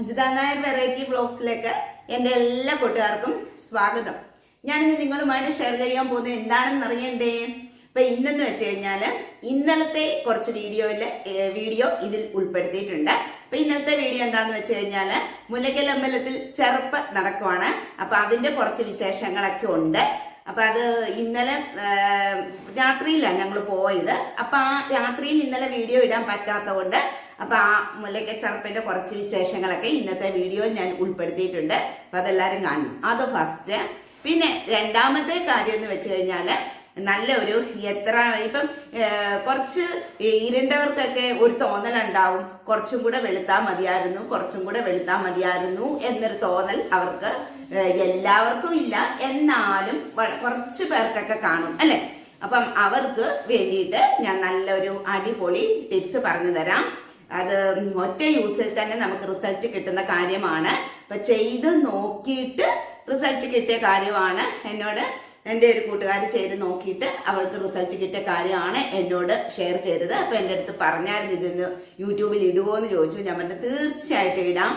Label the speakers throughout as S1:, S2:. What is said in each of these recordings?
S1: Ajitha Nair variety ബ്ലോഗ്സിലേക്ക് എന്റെ എല്ലാ കൂട്ടുകാർക്കും സ്വാഗതം. ഞാനിന്ന് നിങ്ങളുമായിട്ട് ഷെയർ ചെയ്യാൻ പോകുന്നത് എന്താണെന്ന് അറിയണ്ടേ? ഇപ്പൊ ഇന്നെന്ന് വെച്ച് കഴിഞ്ഞാൽ ഇന്നലത്തെ കുറച്ച് വീഡിയോയിൽ വീഡിയോ ഇതിൽ ഉൾപ്പെടുത്തിയിട്ടുണ്ട്. അപ്പൊ ഇന്നത്തെ വീഡിയോ എന്താന്ന് വെച്ച് കഴിഞ്ഞാൽ മുല്ലക്കൽ അമ്പലത്തിൽ ചെറുപ്പ് നടക്കുവാണ്. അപ്പൊ അതിന്റെ കുറച്ച് വിശേഷങ്ങളൊക്കെ ഉണ്ട്. അപ്പൊ അത് ഇന്നലെ രാത്രിയിലാണ് ഞങ്ങൾ പോയത്. അപ്പൊ ആ രാത്രിയിൽ ഇന്നലെ വീഡിയോ ഇടാൻ പറ്റാത്തതുകൊണ്ട് അപ്പൊ ആ മുല്ലക്കച്ചറപ്പിന്റെ കുറച്ച് വിശേഷങ്ങളൊക്കെ ഇന്നത്തെ വീഡിയോയിൽ ഞാൻ ഉൾപ്പെടുത്തിയിട്ടുണ്ട്. അപ്പൊ അതെല്ലാരും കാണണം. അത് ഫസ്റ്റ് പിന്നെ രണ്ടാമത്തെ കാര്യം എന്ന് വെച്ച് കഴിഞ്ഞാൽ നല്ല ഒരു എത്ര ഇപ്പം കുറച്ച് ഇരുണ്ടവർക്കൊക്കെ ഒരു തോന്നലുണ്ടാവും. കുറച്ചും കൂടെ വെളുത്താൽ മതിയായിരുന്നു കുറച്ചും കൂടെ വെളുത്താൽ മതിയായിരുന്നു എന്നൊരു തോന്നൽ അവർക്ക് എല്ലാവർക്കും ഇല്ല. എന്നാലും കുറച്ച് പേർക്കൊക്കെ കാണും അല്ലെ? അപ്പം അവർക്ക് വേണ്ടിയിട്ട് ഞാൻ നല്ലൊരു അടിപൊളി ടിപ്സ് പറഞ്ഞു തരാം. അത് ഒറ്റ യൂസിൽ തന്നെ നമുക്ക് റിസൾട്ട് കിട്ടുന്ന കാര്യമാണ്. അപ്പൊ ചെയ്ത് നോക്കിയിട്ട് റിസൾട്ട് കിട്ടിയ കാര്യമാണ് എന്നോട് എന്റെ ഒരു കൂട്ടുകാരി ചെയ്ത് നോക്കിയിട്ട് അവൾക്ക് റിസൾട്ട് കിട്ടിയ കാര്യമാണ് എന്നോട് ഷെയർ ചെയ്തത്. അപ്പോൾ എന്റെ അടുത്ത് പറഞ്ഞായിരുന്നു ഇതൊന്ന് യൂട്യൂബിൽ ഇടുമോ എന്ന് ചോദിച്ചു. ഞാൻ പറഞ്ഞു തീർച്ചയായിട്ടും ഇടാം.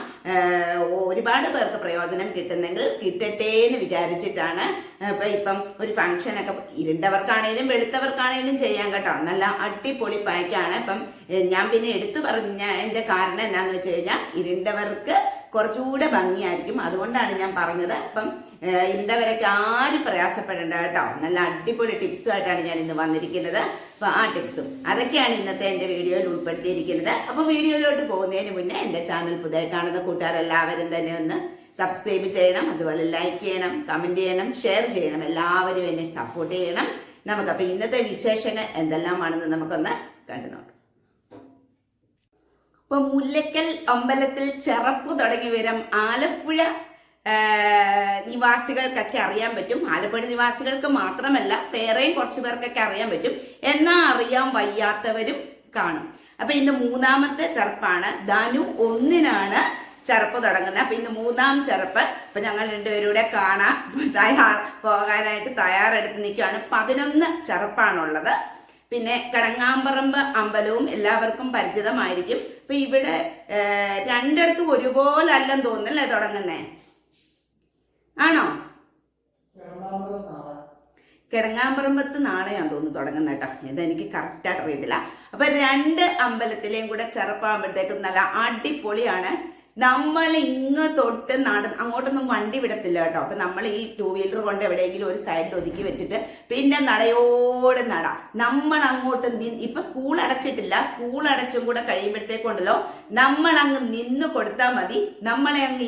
S1: ഒരുപാട് പേർക്ക് പ്രയോജനം കിട്ടുന്നെങ്കിൽ കിട്ടട്ടെ എന്ന് വിചാരിച്ചിട്ടാണ്. അപ്പം ഇപ്പം ഒരു ഫംഗ്ഷനൊക്കെ ഇരുണ്ടവർക്കാണേലും വെളുത്തവർക്കാണേലും ചെയ്യാൻ കേട്ടോ. നല്ല അടിപൊളി പായ്ക്കാണ്. ഇപ്പം ഞാൻ പിന്നെ എടുത്തു പറഞ്ഞ എന്റെ കാരണം എന്താണെന്ന് വെച്ച് കഴിഞ്ഞാൽ ഇരുണ്ടവർക്ക് കുറച്ചുകൂടെ ഭംഗിയായിരിക്കും. അതുകൊണ്ടാണ് ഞാൻ പറഞ്ഞത്. അപ്പം ഏഹ് ഇരുണ്ടവരൊക്കെ ആരും പ്രയാസപ്പെടേണ്ട കേട്ടോ. നല്ല അടിപൊളി ടിപ്സുമായിട്ടാണ് ഞാൻ ഇന്ന് വന്നിരിക്കുന്നത്. അപ്പൊ ആ ടിപ്സും അതൊക്കെയാണ് ഇന്നത്തെ എന്റെ വീഡിയോയിൽ ഉൾപ്പെടുത്തിയിരിക്കുന്നത്. അപ്പൊ വീഡിയോയിലോട്ട് പോകുന്നതിന് മുന്നേ എന്റെ ചാനൽ പുതിയ കാണുന്ന കൂട്ടുകാരെല്ലാവരും തന്നെ ഒന്ന് സബ്സ്ക്രൈബ് ചെയ്യണം. അതുപോലെ ലൈക്ക് ചെയ്യണം കമന്റ് ചെയ്യണം ഷെയർ ചെയ്യണം. എല്ലാവരും എന്നെ സപ്പോർട്ട് ചെയ്യണം. നമുക്ക് അപ്പൊ ഇന്നത്തെ വിശേഷങ്ങൾ എന്തെല്ലാമാണെന്ന് നമുക്കൊന്ന് കണ്ടു നോക്കാം ഇപ്പൊ മുല്ലക്കൽ അമ്പലത്തിൽ ചെറപ്പ് തുടങ്ങി വരും. ആലപ്പുഴ നിവാസികൾക്കൊക്കെ അറിയാൻ പറ്റും. ആലപ്പുഴ നിവാസികൾക്ക് മാത്രമല്ല വേറെയും കുറച്ചു പേർക്കൊക്കെ അറിയാൻ പറ്റും. എന്നാ അറിയാൻ വയ്യാത്തവരും കാണും. അപ്പൊ ഇന്ന് മൂന്നാമത്തെ ചെറുപ്പാണ്. ധനു ഒന്നിനാണ് ചെറുപ്പ് തുടങ്ങുന്നത്. അപ്പൊ ഇന്ന് മൂന്നാം ചെറുപ്പ്. ഇപ്പൊ ഞങ്ങൾ രണ്ടുപേരൂടെ കാണാൻ തയ്യാർ പോകാനായിട്ട് തയ്യാറെടുത്ത് നിൽക്കുകയാണ്. പതിനൊന്ന് ചെറുപ്പാണുള്ളത്. പിന്നെ കടങ്ങാമ്പറമ്പ് അമ്പലവും എല്ലാവർക്കും പരിചിതമായിരിക്കും. അപ്പൊ ഇവിടെ രണ്ടിടത്തും ഒരുപോലെ അല്ലെന്ന് തോന്നുന്നല്ലേ തുടങ്ങുന്നേ? ആണോ? കിടങ്ങാമ്പറമ്പത്ത് നാളെയാണ് തോന്നുന്നു തുടങ്ങുന്ന കേട്ടോ. ഇതെനിക്ക് കറക്റ്റായിട്ട് അറിയത്തില്ല. അപ്പൊ രണ്ട് അമ്പലത്തിലെയും കൂടെ ചെറുപ്പാകുമ്പോഴത്തേക്കും നല്ല അടിപൊളിയാണ് നമ്മൾ ഇങ്ങ് തൊട്ട് നട അങ്ങോട്ടൊന്നും വണ്ടി വിടത്തില്ല കേട്ടോ. അപ്പൊ നമ്മൾ ഈ ടൂ വീലർ കൊണ്ട് എവിടെയെങ്കിലും ഒരു സൈഡിൽ ഒതുക്കി വെച്ചിട്ട് പിന്നെ നടയോട് നട. നമ്മൾ അങ്ങോട്ട് ഇപ്പൊ സ്കൂൾ അടച്ചിട്ടില്ല. സ്കൂൾ അടച്ചും കൂടെ കഴിയുമ്പോഴത്തേക്കുണ്ടല്ലോ നമ്മൾ അങ്ങ് നിന്ന് കൊടുത്താൽ മതി. നമ്മളെ അങ്ങ്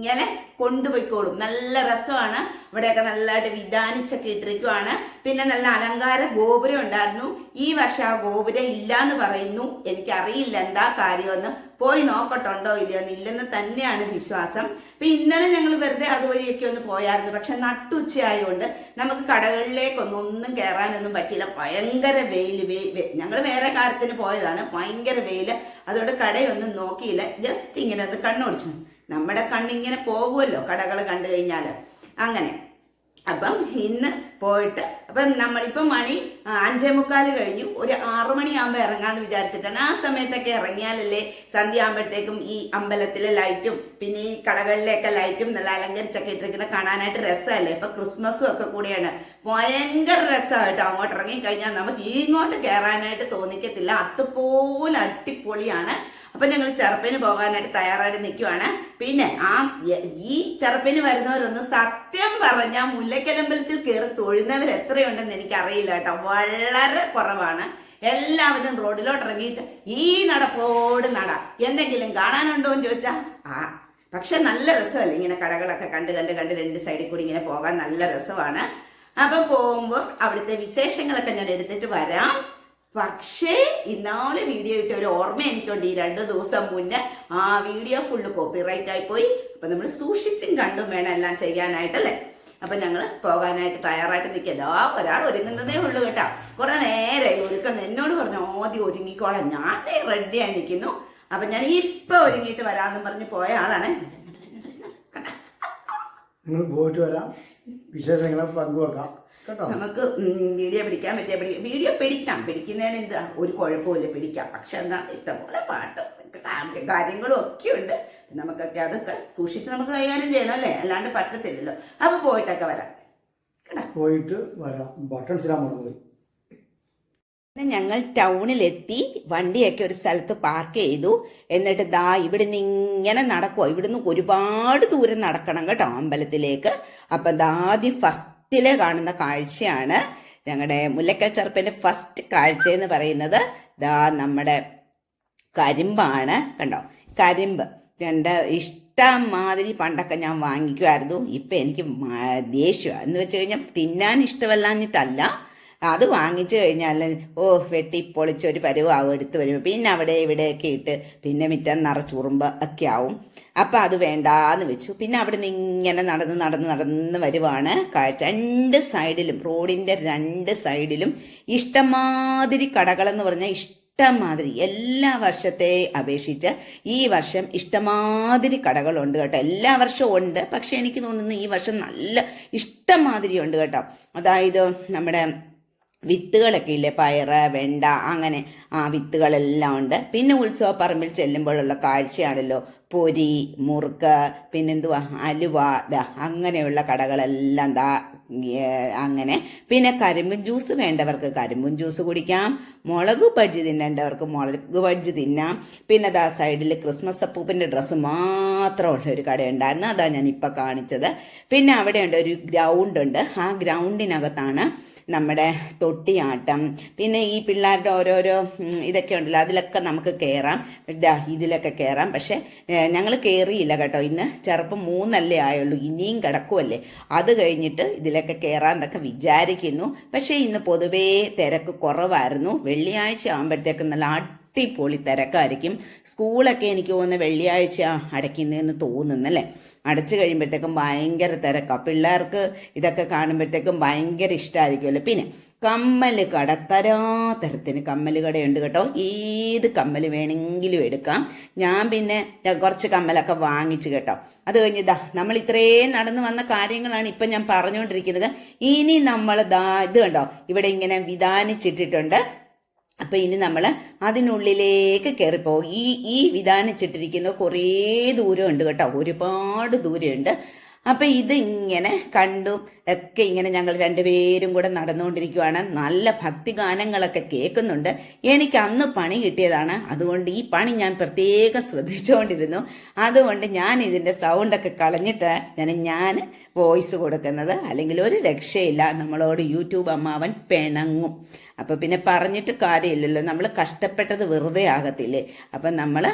S1: ഇങ്ങനെ കൊണ്ടുപോയിക്കോളും. നല്ല രസമാണ്. ഇവിടെയൊക്കെ നല്ലതായിട്ട് വിധാനിച്ചൊക്കെ ഇട്ടിരിക്കുവാണ്. പിന്നെ നല്ല അലങ്കാര ഗോപുരം ഉണ്ടായിരുന്നു. ഈ വർഷം ആ ഗോപുരം ഇല്ല എന്ന് പറയുന്നു. എനിക്കറിയില്ല എന്താ കാര്യമെന്ന്. പോയി നോക്കട്ടുണ്ടോ ഇല്ലയോ ഇല്ലെന്ന് തന്നെയാണ് വിശ്വാസം. അപ്പൊ ഇന്നലെ ഞങ്ങൾ വെറുതെ അതുവഴിയൊക്കെ ഒന്ന് പോയായിരുന്നു. പക്ഷെ നട്ടുച്ചയായതുകൊണ്ട് നമുക്ക് കടകളിലേക്കൊന്നും ഒന്നും കയറാനൊന്നും പറ്റിയില്ല. ഭയങ്കര വെയിൽ ഞങ്ങൾ വേറെ കാര്യത്തിന് പോയതാണ്. ഭയങ്കര വെയിൽ അതുകൊണ്ട് കടയൊന്നും നോക്കിയില്ല. ജസ്റ്റ് ഇങ്ങനെ അത് കണ്ണോടിച്ചു നമ്മുടെ കണ്ണിങ്ങനെ പോകുമല്ലോ കടകൾ കണ്ടു കഴിഞ്ഞാൽ. അങ്ങനെ. അപ്പം ഇന്ന് പോയിട്ട് അപ്പം നമ്മളിപ്പം മണി അഞ്ചേ മുക്കാൽ കഴിഞ്ഞു. ഒരു ആറു മണിയാകുമ്പോൾ ഇറങ്ങാന്ന് വിചാരിച്ചിട്ടാണ്. ആ സമയത്തൊക്കെ ഇറങ്ങിയാലല്ലേ സന്ധ്യ ആകുമ്പോഴത്തേക്കും ഈ അമ്പലത്തിലെ ലൈറ്റും പിന്നെ ഈ കടകളിലെയൊക്കെ ലൈറ്റും നല്ല അലങ്കരിച്ചൊക്കെ ഇട്ടിരിക്കുന്ന കാണാനായിട്ട് രസമല്ലേ? ഇപ്പൊ ക്രിസ്മസും ഒക്കെ കൂടിയാണ്. ഭയങ്കര രസമായിട്ടോ? അങ്ങോട്ട് ഇറങ്ങി കഴിഞ്ഞാൽ നമുക്ക് ഇങ്ങോട്ട് കയറാനായിട്ട് തോന്നിക്കത്തില്ല. അതുപോലെ അടിപൊളിയാണ്. അപ്പൊ ഞങ്ങൾ ചെറുപ്പിന് പോകാനായിട്ട് തയ്യാറായിട്ട് നിൽക്കുവാണ്. പിന്നെ ആ ഈ ചെറുപ്പിന് വരുന്നവരൊന്ന് സത്യം പറഞ്ഞാൽ മുല്ലക്കലമ്പലത്തിൽ കയറി തൊഴുന്നവർ എത്രയുണ്ടെന്ന് എനിക്ക് അറിയില്ല കേട്ടോ. വളരെ കുറവാണ്. എല്ലാവരും റോഡിലോട്ട് ഇറങ്ങിയിട്ട് ഈ നടപ്പോട് നട. എന്തെങ്കിലും കാണാനുണ്ടോ? എന്ന് ചോദിച്ചാ ആ പക്ഷെ നല്ല രസമല്ലേ ഇങ്ങനെ കടകളൊക്കെ കണ്ട് കണ്ട് കണ്ട് രണ്ട് സൈഡിൽ കൂടി ഇങ്ങനെ പോകാൻ നല്ല രസമാണ്. അപ്പൊ പോകുമ്പോൾ അവിടുത്തെ വിശേഷങ്ങളൊക്കെ ഞാൻ എടുത്തിട്ട് വരാം. പക്ഷേ ഇന്നാളെ വീഡിയോ ഇട്ട ഒരു ഓർമ്മ എനിക്കുണ്ട്. ഈ രണ്ടു ദിവസം മുന്നേ ആ വീഡിയോ ഫുള്ള് കോപ്പിറൈറ്റ് ആയി പോയി. അപ്പൊ നമ്മൾ സൂക്ഷിച്ചും കണ്ടും വേണം എല്ലാം ചെയ്യാനായിട്ട് ചെയ്യാനായിട്ടല്ലേ അപ്പൊ ഞങ്ങൾ പോകാനായിട്ട് തയ്യാറായിട്ട് നിൽക്കല്ലോ ഒരാൾ ഒരുങ്ങുന്നതേ ഉള്ളൂ കേട്ടോ. കുറെ നേരെ ഒരുക്കം. എന്നോട് പറഞ്ഞു ആദ്യം ഒരുങ്ങിക്കോളാം. ഞാൻ റെഡിയായി നിൽക്കുന്നു. അപ്പൊ ഞാൻ ഇപ്പൊ ഒരുങ്ങിയിട്ട് വരാമെന്ന് പറഞ്ഞ് പോയ ആളാണ്.
S2: നിങ്ങൾ പോയിട്ട് വരാം. വിശേഷങ്ങളെ പങ്കുവെക്കാം.
S1: നമുക്ക് വീഡിയോ പിടിക്കാൻ പറ്റിയ പിടി വീഡിയോ പിടിക്കാം. പിടിക്കുന്നതിന് എന്താ ഒരു കുഴപ്പമില്ല പിടിക്കാം. പക്ഷെ എന്താ ഇഷ്ടംപോലെ പാട്ട് കാര്യങ്ങളും ഒക്കെ ഉണ്ട് നമുക്കൊക്കെ അതൊക്കെ സൂക്ഷിച്ച് നമുക്ക് കൈകാര്യം ചെയ്യണം അല്ലേ? അല്ലാണ്ട് പറ്റത്തില്ലല്ലോ. അപ്പൊ പോയിട്ടൊക്കെ വരാം.
S2: പോയിട്ട് വരാം. ബട്ടൺസ് ഇടാൻ മറന്നുപോയി.
S1: പിന്നെ ഞങ്ങൾ ടൗണിലെത്തി വണ്ടിയൊക്കെ ഒരു സ്ഥലത്ത് പാർക്ക് ചെയ്തു. എന്നിട്ട് ദാ ഇവിടുന്ന് ഇങ്ങനെ നടക്കുക ഇവിടുന്ന് ഒരുപാട് ദൂരം നടക്കണം കേട്ടോ അമ്പലത്തിലേക്ക്. അപ്പം ദാ ആദ്യം ഫസ്റ്റിലെ കാണുന്ന കാഴ്ചയാണ് ഞങ്ങളുടെ മുല്ലക്കൽ ചെറുപ്പിന്റെ ഫസ്റ്റ് കാഴ്ച എന്ന് പറയുന്നത്. ദാ നമ്മുടെ കരിമ്പാണ്. കണ്ടോ? കരിമ്പ്. രണ്ട് ഇഷ്ടം മാതിരി പണ്ടൊക്കെ ഞാൻ വാങ്ങിക്കുമായിരുന്നു ഇപ്പം എനിക്ക് ദേഷ്യമാണ് എന്ന് വെച്ച് കഴിഞ്ഞാൽ തിന്നാൻ ഇഷ്ടമല്ലാഞ്ഞിട്ടല്ല. അത് വാങ്ങിച്ചു കഴിഞ്ഞാൽ ഓ വെട്ടി പൊളിച്ചൊരു പരുവാകും എടുത്തു വരും പിന്നെ അവിടെ ഇവിടെയൊക്കെ ഇട്ട് പിന്നെ മിറ്റം നിറച്ചുറുമ്പ് ഒക്കെ ആവും. അപ്പം അത് വേണ്ടാന്ന് വെച്ചു. പിന്നെ അവിടെ നിന്ന് ഇങ്ങനെ നടന്ന് നടന്ന് നടന്ന് വരുവാണ് കാഴ്ച. രണ്ട് സൈഡിലും റോഡിന്റെ രണ്ട് സൈഡിലും ഇഷ്ടമാതിരി കടകളെന്ന് പറഞ്ഞാൽ ഇഷ്ടമാതിരി. എല്ലാ വർഷത്തെ അപേക്ഷിച്ച് ഈ വർഷം ഇഷ്ടമാതിരി കടകളുണ്ട് കേട്ടോ. എല്ലാ വർഷവും ഉണ്ട്. പക്ഷെ എനിക്ക് തോന്നുന്നു ഈ വർഷം നല്ല ഇഷ്ടമാതിരി ഉണ്ട് കേട്ടോ. അതായത് നമ്മുടെ വിത്തുകളൊക്കെ ഇല്ലേ? പയറ് വെണ്ട അങ്ങനെ ആ വിത്തുകളെല്ലാം ഉണ്ട്. പിന്നെ ഉത്സവ പറമ്പിൽ ചെല്ലുമ്പോഴുള്ള കാഴ്ചയാണല്ലോ പൊരി മുറുക്ക് പിന്നെന്തുവാ? അലുവ ദാ അങ്ങനെയുള്ള കടകളെല്ലാം ദാ അങ്ങനെ. പിന്നെ കരിമ്പും ജ്യൂസ് വേണ്ടവർക്ക് കരിമ്പും ജ്യൂസ് കുടിക്കാം. മുളക് ബജ്ജി തിന്നേണ്ടവർക്ക് മുളക് ബജ്ജി തിന്നാം. പിന്നെ ദാ സൈഡിൽ ക്രിസ്മസ് അപ്പൂപ്പിന്റെ ഡ്രസ്സ് മാത്രമുള്ള ഒരു കടയുണ്ടായിരുന്നു. അതാ ഞാൻ ഇപ്പം കാണിച്ചത്. പിന്നെ അവിടെയുണ്ട് ഒരു ഗ്രൗണ്ട് ഉണ്ട് ആ ഗ്രൗണ്ടിനകത്താണ് നമ്മുടെ തൊട്ടിയാട്ടം. പിന്നെ ഈ പിള്ളേരുടെ ഓരോരോ ഇതൊക്കെ ഉണ്ടല്ലോ അതിലൊക്കെ നമുക്ക് കയറാം ഇതിലൊക്കെ കയറാം പക്ഷെ ഞങ്ങൾ കയറിയില്ല കേട്ടോ. ഇന്ന് ചെറുപ്പം മൂന്നല്ലേ ആയുള്ളൂ. ഇനിയും കിടക്കുമല്ലേ അത് കഴിഞ്ഞിട്ട് ഇതിലൊക്കെ കയറാന്നൊക്കെ വിചാരിക്കുന്നു. പക്ഷേ ഇന്ന് പൊതുവേ തിരക്ക് കുറവായിരുന്നു. വെള്ളിയാഴ്ച ആകുമ്പോഴത്തേക്കും നല്ല അടിപൊളി തിരക്കായിരിക്കും. സ്കൂളൊക്കെ എനിക്ക് തോന്നുന്ന വെള്ളിയാഴ്ച അടയ്ക്കുന്നതെന്ന് തോന്നുന്നല്ലേ? അടച്ചു കഴിയുമ്പോഴത്തേക്കും ഭയങ്കര തിരക്കാണ് പിള്ളേർക്ക് ഇതൊക്കെ കാണുമ്പോഴത്തേക്കും ഭയങ്കര ഇഷ്ടമായിരിക്കുമല്ലോ പിന്നെ കമ്മൽ കട തരാതരത്തിന് കമ്മൽ കടയുണ്ട് കേട്ടോ. ഏത് കമ്മൽ വേണമെങ്കിലും എടുക്കാം. ഞാൻ പിന്നെ കുറച്ച് കമ്മലൊക്കെ വാങ്ങിച്ചു കേട്ടോ. അത് കഴിഞ്ഞ് ദാ നമ്മൾ ഇത്രയും നടന്നു വന്ന കാര്യങ്ങളാണ് ഇപ്പം ഞാൻ പറഞ്ഞുകൊണ്ടിരിക്കുന്നത്. ഇനി നമ്മൾ ദാ ഇത് കണ്ടോ? ഇവിടെ ഇങ്ങനെ വിധാനിച്ചിട്ടിട്ടുണ്ട്. അപ്പൊ ഇനി നമ്മൾ അതിനുള്ളിലേക്ക് കയറിപ്പോകും ഈ ഈ വിധാനിച്ചിട്ടിരിക്കുന്ന കുറേ ദൂരമുണ്ട് കേട്ടോ. ഒരുപാട് ദൂരമുണ്ട്. അപ്പൊ ഇത് ഇങ്ങനെ കണ്ടു ഒക്കെ ഇങ്ങനെ ഞങ്ങൾ രണ്ടുപേരും കൂടെ നടന്നുകൊണ്ടിരിക്കുവാണ്. നല്ല ഭക്തി ഗാനങ്ങളൊക്കെ കേൾക്കുന്നുണ്ട്. എനിക്ക് അന്ന് പണി കിട്ടിയതാണ്. അതുകൊണ്ട് ഈ പണി ഞാൻ പ്രത്യേകം ശ്രദ്ധിച്ചുകൊണ്ടിരുന്നു. അതുകൊണ്ട് ഞാൻ ഇതിന്റെ സൗണ്ടൊക്കെ കളഞ്ഞിട്ട് ഞാൻ ഞാൻ വോയിസ് കൊടുക്കുന്നത്. അല്ലെങ്കിൽ ഒരു രക്ഷയില്ല. നമ്മളോട് യൂട്യൂബ് അമ്മാവൻ പിണങ്ങും. അപ്പൊ പിന്നെ പറഞ്ഞിട്ട് കാര്യമില്ലല്ലോ. നമ്മൾ കഷ്ടപ്പെട്ടത് വെറുതെ ആകത്തില്ലേ? അപ്പൊ നമ്മൾ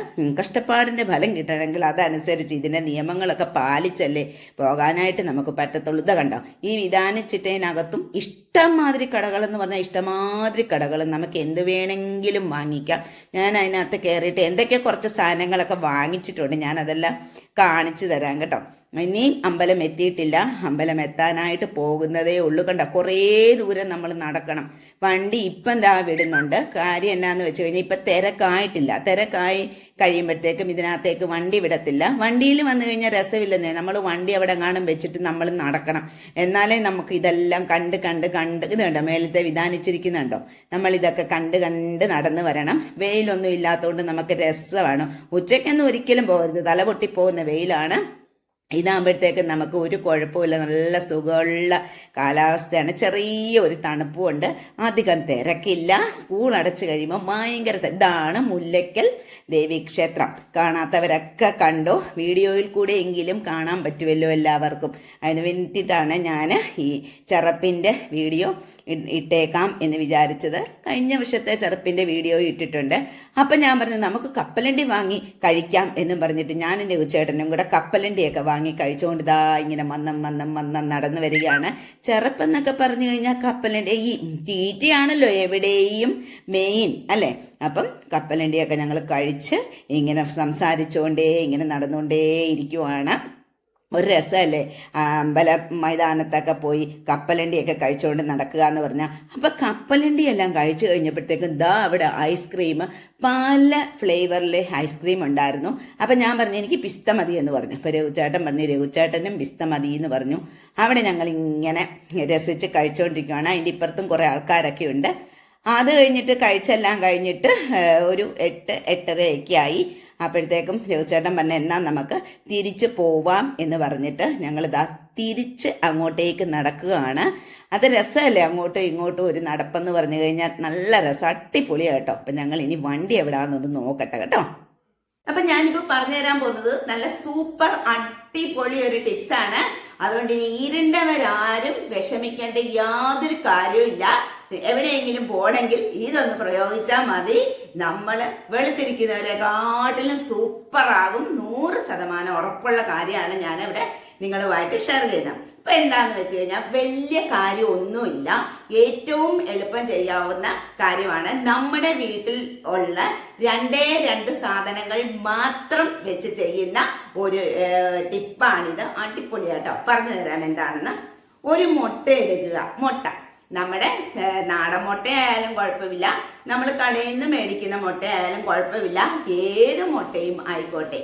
S1: കഷ്ടപ്പാടിന്റെ ഫലം കിട്ടണമെങ്കിൽ അതനുസരിച്ച് ഇതിന്റെ നിയമങ്ങളൊക്കെ പാലിച്ചല്ലേ പോകാനായിട്ട് നമുക്ക് പറ്റത്തുള്ളൂ. ഇതാ കണ്ടോ? ഈ വിധാനിച്ചിട്ടതിനകത്തും ഇഷ്ടംമാതിരി എന്ന് പറഞ്ഞാൽ ഇഷ്ടമാതിരി കടകൾ നമുക്ക് എന്ത് വേണമെങ്കിലും വാങ്ങിക്കാം. ഞാൻ അതിനകത്ത് കയറിയിട്ട് എന്തൊക്കെ കുറച്ച് സാധനങ്ങളൊക്കെ വാങ്ങിച്ചിട്ടുണ്ട്. ഞാൻ അതെല്ലാം കാണിച്ചു തരാം കേട്ടോ. ഇനിയും അമ്പലം എത്തിയിട്ടില്ല. അമ്പലം എത്താനായിട്ട് പോകുന്നതേ ഉള്ളൂ. കണ്ട കുറേ ദൂരം നമ്മൾ നടക്കണം. വണ്ടി ഇപ്പം എന്താ വിടുന്നുണ്ട്. കാര്യം എന്നാന്ന് വെച്ച് കഴിഞ്ഞാൽ ഇപ്പം തിരക്കായിട്ടില്ല. തിരക്കായി കഴിയുമ്പോഴത്തേക്കും ഇതിനകത്തേക്ക് വണ്ടി വിടത്തില്ല. വണ്ടിയിൽ വന്നു കഴിഞ്ഞാൽ രസമില്ലെന്നേ. നമ്മൾ വണ്ടി അവിടെ കാണും വെച്ചിട്ട് നമ്മൾ നടക്കണം. എന്നാലേ നമുക്ക് ഇതെല്ലാം കണ്ട് കണ്ട് കണ്ട് ഇത് മേലത്തെ വിധാനിച്ചിരിക്കുന്നുണ്ടോ? നമ്മൾ ഇതൊക്കെ കണ്ട് കണ്ട് നടന്നു വരണം. വെയിലൊന്നും ഇല്ലാത്തതുകൊണ്ട് നമുക്ക് രസമാണ്. ഉച്ചയ്ക്കൊന്നും ഒരിക്കലും പോകരുത്. തല പൊട്ടിപ്പോകുന്ന വെയിലാണ്. ഇതാകുമ്പോഴത്തേക്ക് നമുക്ക് ഒരു കുഴപ്പമില്ല നല്ല സുഖമുള്ള കാലാവസ്ഥയാണ്. ചെറിയ ഒരു തണുപ്പുമുണ്ട്. അധികം തിരക്കില്ല. സ്കൂൾ അടച്ചു കഴിയുമ്പോൾ ഭയങ്കര ഇതാണ് മുല്ലയ്ക്കൽ ദേവീക്ഷേത്രം കാണാത്തവരൊക്കെ കണ്ടോ. വീഡിയോയിൽ കൂടെ എങ്കിലും കാണാൻ പറ്റുമല്ലോ എല്ലാവർക്കും. അതിന് വേണ്ടിയിട്ടാണ് ഞാൻ ഈ ചെറപ്പിന്റെ വീഡിയോ ഇട്ടേക്കാം എന്ന് വിചാരിച്ചത് കഴിഞ്ഞ വർഷത്തെ ചെറുപ്പിന്റെ വീഡിയോ ഇട്ടിട്ടുണ്ട്. അപ്പം ഞാൻ പറഞ്ഞു നമുക്ക് കപ്പലണ്ടി വാങ്ങി കഴിക്കാം എന്നും പറഞ്ഞിട്ട് ഞാൻ എന്റെ ഉച്ചേട്ടനും കൂടെ കപ്പലണ്ടിയൊക്കെ വാങ്ങി കഴിച്ചുകൊണ്ട് ഇതാ ഇങ്ങനെ മന്നം മന്നം മന്നം നടന്നു വരികയാണ്. ചെറുപ്പെന്നൊക്കെ പറഞ്ഞു കഴിഞ്ഞാൽ കപ്പലണ്ടി ഈ തീറ്റയാണല്ലോ എവിടെയും മെയിൻ അല്ലേ? അപ്പം കപ്പലണ്ടിയൊക്കെ ഞങ്ങൾ കഴിച്ച് ഇങ്ങനെ സംസാരിച്ചുകൊണ്ടേ ഇങ്ങനെ നടന്നുകൊണ്ടേ ഇരിക്കുവാണ്. ഒരു രസമല്ലേ? അമ്പല മൈതാനത്തൊക്കെ പോയി കപ്പലണ്ടിയൊക്കെ കഴിച്ചുകൊണ്ട് നടക്കുക എന്ന് പറഞ്ഞാൽ അപ്പം കപ്പലണ്ടിയെല്ലാം കഴിച്ചു കഴിഞ്ഞപ്പോഴത്തേക്കും ദാ അവിടെ ഐസ്ക്രീം പല ഫ്ലേവറിലെ ഐസ്ക്രീം ഉണ്ടായിരുന്നു. അപ്പം ഞാൻ പറഞ്ഞു എനിക്ക് പിസ്ത മതി എന്ന് പറഞ്ഞു. അപ്പോൾ രഘുചേട്ടൻ പറഞ്ഞു രഘുചേട്ടനും പിസ്ത മതി എന്ന് പറഞ്ഞു. അവിടെ ഞങ്ങൾ ഇങ്ങനെ രസിച്ച് കഴിച്ചുകൊണ്ടിരിക്കുകയാണ് അതിന്റെ ഇപ്പുറത്തും കുറേ ആൾക്കാരൊക്കെ ഉണ്ട്. അത് കഴിഞ്ഞിട്ട് കഴിച്ചെല്ലാം കഴിഞ്ഞിട്ട് ഒരു എട്ട് എട്ടരയൊക്കെ ആയി. അപ്പോഴത്തേക്കും രഘുചേട്ടൻ പറഞ്ഞ എന്നാ നമുക്ക് തിരിച്ച് പോവാം എന്ന് പറഞ്ഞിട്ട് ഞങ്ങളിതാ തിരിച്ച് അങ്ങോട്ടേക്ക് നടക്കുകയാണ്. അത് രസമല്ലേ അങ്ങോട്ടും ഇങ്ങോട്ടും ഒരു നടപ്പെന്ന് പറഞ്ഞു കഴിഞ്ഞാൽ നല്ല രസം അടിപൊളിയാണ് കേട്ടോ. അപ്പം ഞങ്ങൾ ഇനി വണ്ടി എവിടാന്നൊന്ന് നോക്കട്ടെ കേട്ടോ. അപ്പൊ ഞാനിപ്പോ പറഞ്ഞുതരാൻ പോകുന്നത് നല്ല സൂപ്പർ അടിപൊളി ഒരു ടിപ്സ് ആണ് അതുകൊണ്ട് ഇരുണ്ടവരാരും വിഷമിക്കേണ്ട യാതൊരു കാര്യവും എവിടെയെങ്കിലും പോണെങ്കിൽ ഇതൊന്ന് പ്രയോഗിച്ചാൽ മതി. നമ്മൾ വെളുത്തിരിക്കുന്നവരെക്കാട്ടിലും കാട്ടിലും സൂപ്പറാകും. നൂറ് ശതമാനം ഉറപ്പുള്ള കാര്യമാണ് ഞാനിവിടെ നിങ്ങളുമായിട്ട് ഷെയർ ചെയ്യുന്നത്. അപ്പൊ എന്താന്ന് വെച്ച് കഴിഞ്ഞാൽ വലിയ കാര്യമൊന്നുമില്ല. ഏറ്റവും എളുപ്പം ചെയ്യാവുന്ന കാര്യമാണ് നമ്മുടെ വീട്ടിൽ ഉള്ള രണ്ടേ രണ്ട് സാധനങ്ങൾ മാത്രം വെച്ച് ചെയ്യുന്ന ഒരു ടിപ്പാണിത്. അടിപൊളിയാട്ടോ. പറഞ്ഞു തരാം എന്താണെന്ന്. ഒരു മുട്ട എടുക്കുക. മുട്ട. നമ്മുടെ നാടൻ മുട്ടയായാലും കുഴപ്പമില്ല. നമ്മൾ കടയിൽ നിന്ന് മേടിക്കുന്ന മുട്ടയായാലും കുഴപ്പമില്ല. ഏത് മുട്ടയും ആയിക്കോട്ടെ.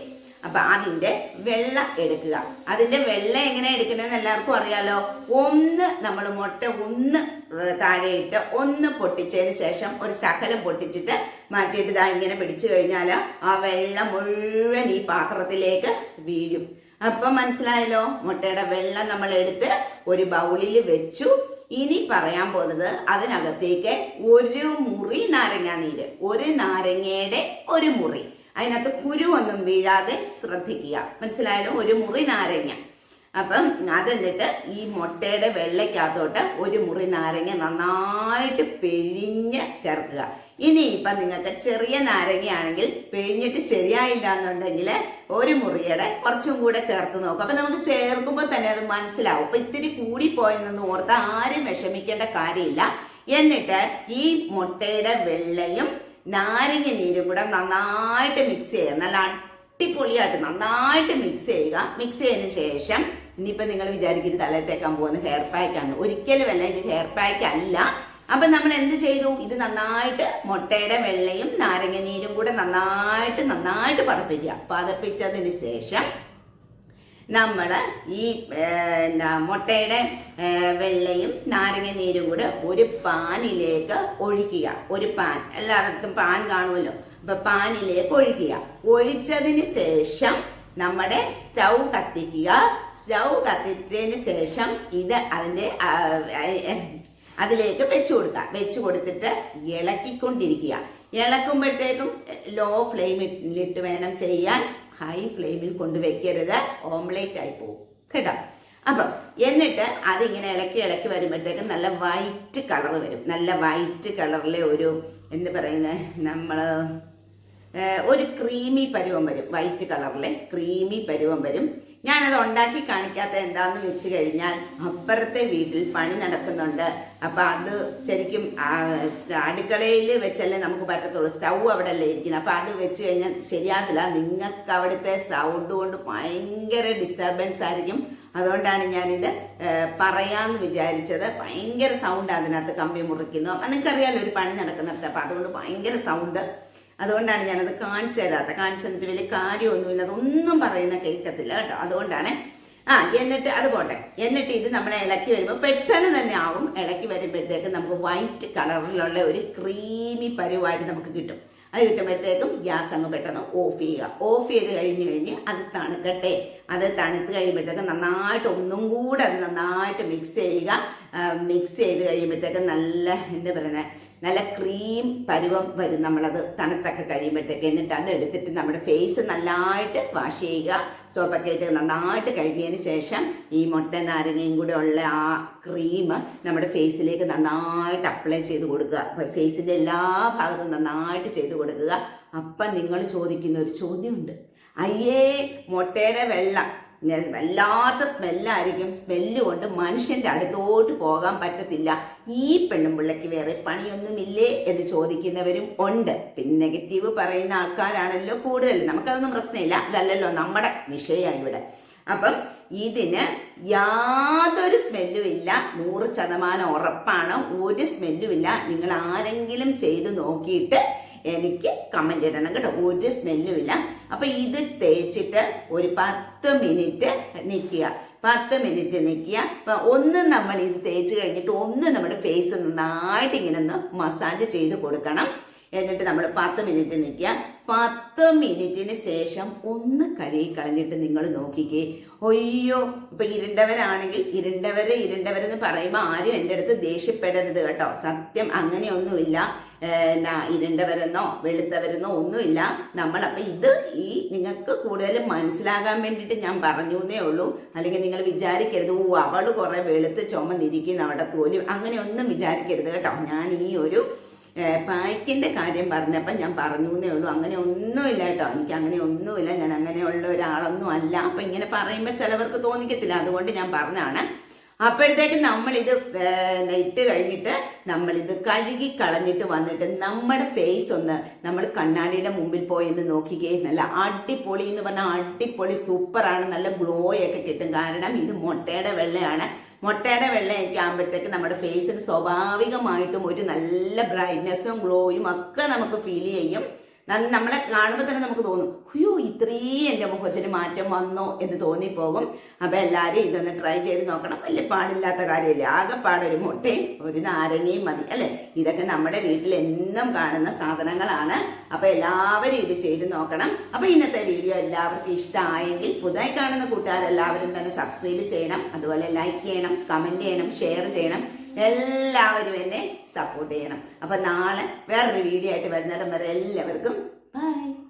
S1: അപ്പൊ അതിന്റെ വെള്ള എടുക്കുക. അതിന്റെ വെള്ള എങ്ങനെ എടുക്കുന്നതെന്ന് എല്ലാവർക്കും അറിയാലോ? ഒന്ന് നമ്മൾ മുട്ട ഒന്ന് താഴെയിട്ട് ഒന്ന് പൊട്ടിച്ചതിന് ശേഷം ഒരു ശകലം പൊട്ടിച്ചിട്ട് മാറ്റിയിട്ട് ഇതാ ഇങ്ങനെ പിടിച്ചു കഴിഞ്ഞാൽ ആ വെള്ളം മുഴുവൻ ഈ പാത്രത്തിലേക്ക് വീഴും. അപ്പൊ മനസ്സിലായല്ലോ? മുട്ടയുടെ വെള്ളം നമ്മൾ എടുത്ത് ഒരു ബൗളിൽ വെച്ചു. ഇനി പറയാൻ പോകുന്നത് അതിനകത്തേക്ക് ഒരു മുറി നാരങ്ങ നീര് ഒരു നാരങ്ങയുടെ ഒരു മുറി. അതിനകത്ത് കുരുവൊന്നും വീഴാതെ ശ്രദ്ധിക്കുക. മനസ്സിലായാലും ഒരു മുറി നാരങ്ങ. അപ്പം അതെന്നിട്ട് ഈ മുട്ടയുടെ വെള്ളയ്ക്കകത്തോട്ട് ഒരു മുറി നാരങ്ങ നന്നായിട്ട് പിഴിഞ്ഞ് ചേർക്കുക. ഇനി ഇപ്പം നിങ്ങൾക്ക് ചെറിയ നാരങ്ങയാണെങ്കിൽ പിഴിഞ്ഞിട്ട് ശരിയായില്ല എന്നുണ്ടെങ്കിൽ ഒരു മുറിയുടെ കുറച്ചും കൂടെ ചേർത്ത് നോക്കും. അപ്പം നമുക്ക് ചേർക്കുമ്പോൾ തന്നെ അത് മനസ്സിലാവും. അപ്പം ഇത്തിരി കൂടിപ്പോയെന്ന് ഓർത്ത് ആരും വിഷമിക്കേണ്ട കാര്യമില്ല. എന്നിട്ട് ഈ മുട്ടയുടെ വെള്ളയും നാരങ്ങ നീരും കൂടെ നന്നായിട്ട് മിക്സ് ചെയ്യുക. നല്ല അടിപൊളിയായിട്ട് നന്നായിട്ട് മിക്സ് ചെയ്യുക. മിക്സ് ചെയ്തതിന് ശേഷം ഇനിയിപ്പോൾ നിങ്ങൾ വിചാരിക്കുന്നത് തലയിൽ തേക്കാൻ പോകുന്ന ഹെയർ പാക്കാണ് ഒരിക്കലുമല്ല ഇത് ഹെയർ പാക്ക് അല്ല. അപ്പം നമ്മൾ എന്ത് ചെയ്തു? ഇത് നന്നായിട്ട് മുട്ടയുടെ വെള്ളയും നാരങ്ങ നീരും കൂടെ നന്നായിട്ട് നന്നായിട്ട് പതപ്പിക്കുക. പതപ്പിച്ചതിന് ശേഷം നമ്മൾ ഈ എന്താ മുട്ടയുടെ വെള്ളയും നാരങ്ങ നീരും കൂടെ ഒരു പാനിലേക്ക് ഒഴിക്കുക. ഒരു പാൻ. എല്ലായിടത്തും പാൻ കാണുമല്ലോ. അപ്പൊ പാനിലേക്ക് ഒഴിക്കുക. ഒഴിച്ചതിന് ശേഷം നമ്മുടെ സ്റ്റൗ കത്തിക്കുക. സ്റ്റൗ കത്തിച്ചതിന് ശേഷം ഇത് ആ, അതിലേക്ക് വെച്ചു കൊടുക്കുക. വെച്ചു കൊടുത്തിട്ട് ഇളക്കിക്കൊണ്ടിരിക്കുക. ഇളക്കുമ്പോഴത്തേക്കും ലോ ഫ്ലെയിമിലിട്ട് വേണം ചെയ്യാൻ. ഹൈ ഫ്ലെയിമിൽ കൊണ്ട് വെക്കരുത്. ഓംലേറ്റ് ആയി പോകും. കേട്ടോ? അപ്പം എന്നിട്ട് അതിങ്ങനെ ഇളക്കി ഇളക്കി വരുമ്പോഴത്തേക്കും നല്ല വൈറ്റ് കളർ വരും. നല്ല വൈറ്റ് കളറിലെ ഒരു എന്ത് പറയുന്നത് നമ്മൾ ഒരു ക്രീമി പരുവം വരും. വൈറ്റ് കളറിലെ ക്രീമി പരുവം വരും. ഞാനത് ഉണ്ടാക്കി കാണിക്കാത്ത എന്താന്ന് വെച്ച് കഴിഞ്ഞാൽ അപ്പുറത്തെ വീട്ടിൽ പണി നടക്കുന്നുണ്ട്. അപ്പൊ അത് ശരിക്കും അടുക്കളയിൽ വെച്ചല്ലേ നമുക്ക് പറ്റത്തുള്ളൂ. സ്റ്റൗ അവിടെ അല്ലേ ഇരിക്കുന്നത്. അപ്പൊ അത് വെച്ച് കഴിഞ്ഞാൽ ശരിയാകത്തില്ല. നിങ്ങൾക്ക് അവിടുത്തെ സൗണ്ട് കൊണ്ട് ഭയങ്കര ഡിസ്റ്റർബൻസ് ആയിരിക്കും. അതുകൊണ്ടാണ് ഞാനിത് പറയാമെന്ന് വിചാരിച്ചത്. ഭയങ്കര സൗണ്ട് അതിനകത്ത് കമ്പി മുറിക്കുന്നു. അപ്പം നിങ്ങൾക്കറിയാലോ ഒരു പണി നടക്കുന്നിടത്ത്. അപ്പം അതുകൊണ്ട് ഭയങ്കര സൗണ്ട് അതുകൊണ്ടാണ് ഞാനത് കാണിച്ചു തരാത്ത കാണിച്ചു തന്നിട്ട് വലിയ കാര്യമൊന്നുമില്ല. അതൊന്നും പറയുന്ന കേൾക്കത്തില്ല കേട്ടോ. അതുകൊണ്ടാണ്. ആ എന്നിട്ട് അത് പോട്ടെ. എന്നിട്ട് ഇത് നമ്മളെ ഇളക്കി വരുമ്പോൾ പെട്ടെന്ന് തന്നെ ആവും. ഇളക്കി വരുമ്പോഴത്തേക്ക് നമുക്ക് വൈറ്റ് കളറിലുള്ള ഒരു ക്രീമി പരുവായിട്ട് നമുക്ക് കിട്ടും. അത് കിട്ടുമ്പോഴത്തേക്കും ഗ്യാസ് അങ്ങ് പെട്ടെന്ന് ഓഫ് ചെയ്യുക. ഓഫ് ചെയ്ത് കഴിഞ്ഞ് കഴിഞ്ഞ് അത് തണുക്കട്ടെ. അത് തണുത്ത് കഴിയുമ്പോഴത്തേക്ക് നന്നായിട്ട് ഒന്നും കൂടെ അത് നന്നായിട്ട് മിക്സ് ചെയ്യുക. മിക്സ് ചെയ്ത് കഴിയുമ്പോഴത്തേക്ക് നല്ല എന്താ പറയുന്നത് നല്ല ക്രീം പരുവം വരും നമ്മളത് തണുത്തൊക്കെ കഴിയുമ്പോഴത്തേക്ക്. എന്നിട്ട് അത് എടുത്തിട്ട് നമ്മുടെ ഫേസ് നല്ലതായിട്ട് വാഷ് ചെയ്യുക. സോപ്പൊക്കെ ഇട്ട് നന്നായിട്ട് കഴുകിയതിന് ശേഷം ഈ മുട്ട നാരങ്ങയും കൂടെ ഉള്ള ആ ക്രീം നമ്മുടെ ഫേസിലേക്ക് നന്നായിട്ട് അപ്ലൈ ചെയ്ത് കൊടുക്കുക. അപ്പം ഫേസിന്റെ എല്ലാ ഭാഗത്തും നന്നായിട്ട് ചെയ്ത് കൊടുക്കുക. അപ്പം നിങ്ങൾ ചോദിക്കുന്ന ഒരു ചോദ്യമുണ്ട്. അയ്യേ മുട്ടയുടെ വെള്ളം വല്ലാത്ത സ്മെല്ലായിരിക്കും. സ്മെല്ല് കൊണ്ട് മനുഷ്യന്റെ അടുത്തോട്ട് പോകാൻ പറ്റത്തില്ല. ഈ പെണ്ണുമ്പിള്ളയ്ക്ക് വേറെ പണിയൊന്നുമില്ലേ എന്ന് ചോദിക്കുന്നവരും ഉണ്ട്. പിന്നെ നെഗറ്റീവ് പറയുന്ന ആൾക്കാരാണല്ലോ കൂടുതൽ. നമുക്കതൊന്നും പ്രശ്നമില്ല. അതല്ലല്ലോ നമ്മുടെ വിഷയമാണ് ഇവിടെ. അപ്പം ഇതിന് യാതൊരു സ്മെല്ലും ഇല്ല നൂറ് ശതമാനം ഉറപ്പാണ്. ഒരു സ്മെല്ലും ഇല്ല നിങ്ങൾ ആരെങ്കിലും ചെയ്ത് നോക്കിയിട്ട് എനിക്ക് കമന്റ് ഇടണം കേട്ടോ. ഒരു സ്മെല്ലും ഇല്ല. അപ്പൊ ഇത് തേച്ചിട്ട് ഒരു പത്ത് മിനിറ്റ് നിൽക്കുക പത്ത് മിനിറ്റ് നിൽക്കുക അപ്പൊ ഒന്ന് നമ്മൾ ഇത് തേച്ച് കഴിഞ്ഞിട്ട് ഒന്ന് നമ്മുടെ ഫേസ് നന്നായിട്ട് ഇങ്ങനെ ഒന്ന് മസാജ് ചെയ്ത് കൊടുക്കണം. എന്നിട്ട് നമ്മൾ പത്ത് മിനിറ്റ് നിൽക്കുക പത്ത് മിനിറ്റിന് ശേഷം ഒന്ന് കഴുകി കളഞ്ഞിട്ട് നിങ്ങൾ നോക്കിക്കേ. ഒയ്യോ ഇപ്പൊ ഇരുണ്ടവരാണെങ്കിൽ ഇരുണ്ടവര് ഇരുണ്ടവരെന്ന് പറയുമ്പോൾ ആരും എന്റെ അടുത്ത് ദേഷ്യപ്പെടരുത് കേട്ടോ. സത്യം അങ്ങനെയൊന്നുമില്ല. എന്നാ ഇരുണ്ടവരെന്നോ വെളുത്തവരെന്നോ ഒന്നുമില്ല. നമ്മൾ അപ്പം ഇത് ഈ നിങ്ങൾക്ക് കൂടുതൽ മനസ്സിലാകാൻ വേണ്ടിയിട്ട് ഞാൻ പറഞ്ഞു എന്നേ ഉള്ളൂ. അല്ലെങ്കിൽ നിങ്ങൾ വിചാരിക്കരുത് ഓ അവൾ കുറെ വെളുത്ത് ചുമന്നിരിക്കുന്ന അവിടെ തോലി. അങ്ങനെയൊന്നും വിചാരിക്കരുത് കേട്ടോ. ഞാൻ ഈ ഒരു പായ്ക്കിന്റെ കാര്യം പറഞ്ഞപ്പോൾ ഞാൻ പറഞ്ഞു എന്നേ ഉള്ളൂ. അങ്ങനെ ഒന്നുമില്ല കേട്ടോ. എനിക്ക് അങ്ങനെ ഒന്നുമില്ല. ഞാൻ അങ്ങനെയുള്ള ഒരാളൊന്നും അല്ല. അപ്പം ഇങ്ങനെ പറയുമ്പോൾ ചിലവർക്ക് തോന്നിക്കത്തില്ല. അതുകൊണ്ട് ഞാൻ പറഞ്ഞാണ് അപ്പോഴത്തേക്ക് നമ്മളിത് ഇട്ട് കഴിഞ്ഞിട്ട് നമ്മളിത് കഴുകി കളഞ്ഞിട്ട് വന്നിട്ട് നമ്മുടെ ഫേസ് ഒന്ന് നമ്മൾ കണ്ണാടിയുടെ മുമ്പിൽ പോയി ഒന്ന് നോക്കിക്കേ. നല്ല അടിപൊളി എന്ന് പറഞ്ഞാൽ അടിപൊളി സൂപ്പറാണ് നല്ല ഗ്ലോ ഒക്കെ കിട്ടും. കാരണം ഇത് മുട്ടയുടെ വെള്ളയാണ്. മുട്ടയുടെ വെള്ളയൊക്കെ ആകുമ്പോഴത്തേക്ക് നമ്മുടെ ഫേസിന് സ്വാഭാവികമായിട്ടും ഒരു നല്ല ബ്രൈറ്റ്നെസ്സും ഗ്ലോയും ഒക്കെ നമുക്ക് ഫീൽ ചെയ്യും. നമ്മളെ കാണുമ്പോൾ തന്നെ നമുക്ക് തോന്നും അയ്യോ ഇത്രയും എന്റെ മുഖത്തിന് മാറ്റം വന്നോ എന്ന് തോന്നിപ്പോകും. അപ്പം എല്ലാവരും ഇതൊന്ന് ട്രൈ ചെയ്ത് നോക്കണം. വലിയ പാടില്ലാത്ത കാര്യമില്ല. ആകെപ്പാടൊരു മുട്ടയും ഒരു നാരങ്ങയും മതി അല്ലേ? ഇതൊക്കെ നമ്മുടെ വീട്ടിൽ എന്നും കാണുന്ന സാധനങ്ങളാണ്. അപ്പം എല്ലാവരും ഇത് ചെയ്ത് നോക്കണം. അപ്പം ഇന്നത്തെ വീഡിയോ എല്ലാവർക്കും ഇഷ്ടമായെങ്കിൽ പുതുതായി കാണുന്ന കൂട്ടുകാരെല്ലാവരും തന്നെ സബ്സ്ക്രൈബ് ചെയ്യണം. അതുപോലെ ലൈക്ക് ചെയ്യണം കമന്റ് ചെയ്യണം ഷെയർ ചെയ്യണം. എല്ലാവരും എന്നെ സപ്പോർട്ട് ചെയ്യണം. അപ്പം നാളെ വേറൊരു വീഡിയോ ആയിട്ട് വരുന്നിടം വരെ എല്ലാവർക്കും ബൈ